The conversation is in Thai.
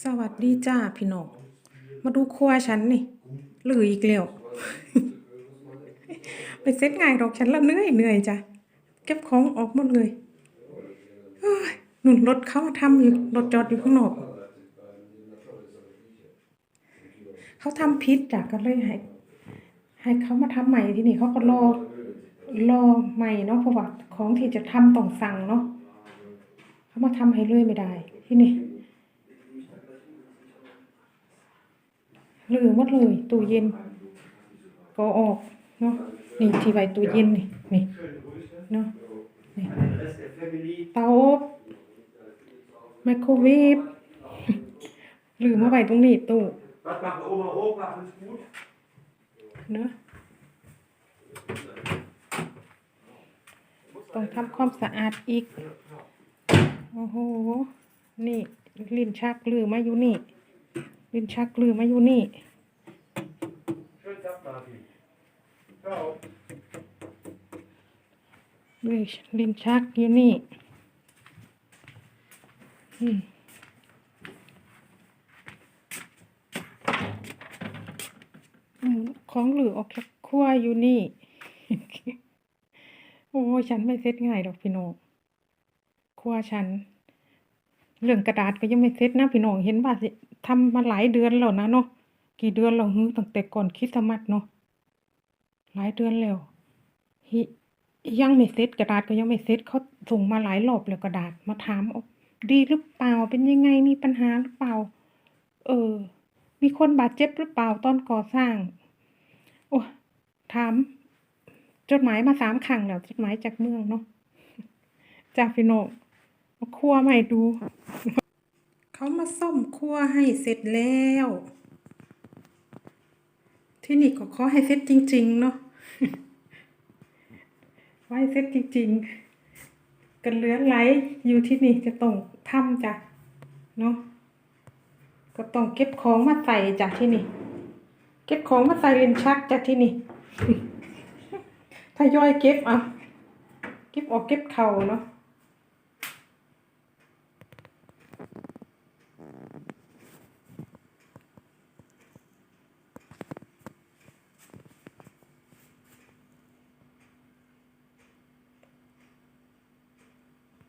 สวัสดีจ้าพี่น้องมาดูครัวฉันนี่หลืออีกแล้วไปเซ็ตง่ายดอกฉันละเหนื่อยเหนื่อยจ้ะเก็บของออกหมดเลยเฮ้ยหนุนรถเขาทำอยู่รถจอดอยู่ข้างนอกเขาทำพิษจ้ะก็เลยให้ให้เขามาทำใหม่ที่นี่เขาก็รอรอใหม่เนาะเพราะว่าของที่จะทำต้องสั่งเนาะเขามาทำให้เรื่อยไม่ได้ที่นี่ เหลือหมดเลยตู้เย็นก็ออกเนาะนี่ที่ไว้ตู้เย็นนี่นี่เนาะนี่เตาอบไมโครเวฟหรือมาไว้ตรงนี้ตู้เนอะต้องทำความสะอาดอีก โอ้โห นี่ลิ้นชักลือมาอยู่นี่ ลิ้นชักลือมาอยู่นี่ลิ้นลิ้นชักอยู่นี่ของเหลือออกจากครัวอยู่นี่ โอ้ฉันไม่เซ็ตง่ายดอกพี่น้องครัวฉัน เรื่องกระดาษก็ยังไม่เซ็ตนะพี่น้องเห็นว่าสิทำมาหลายเดือนแล้วนะเนาะกี่เดือนแล้วฮึตั้งแต่ก่อนคริสมาสเนาะหลายเดือนแล้วฮิยังไม่เซ็ตกระดาษก็ยังไม่เซ็ตเขาส่งมาหลายรอบแล้วกระดาษมาถามเอาดีหรือเปล่าเป็นยังไงมีปัญหาหรือเปล่า เออ มีคนบาดเจ็บหรือเปล่าตอนก่อสร้าง โอ้ถาม จดหมายมาสามครั้งแล้วจดหมายจากเมืองเนาะจากพี่น้องมาคั่วให้ดู เขามาซ่อมครัวให้เสร็จแล้วที่นี่ก็ขอให้เสร็จจริง ๆ เนาะไว้เสร็จจริง ๆ กันเหลือไหลอยู่ที่นี่จะต้องทำจ้ะเนาะก็ต้องเก็บของมาใส่จ้ะที่นี่ เก็บของมาใส่ลินชักจ้ะที่นี่ถ้าย่อยเก็บอะ เก็บออกเก็บเข่าเนาะ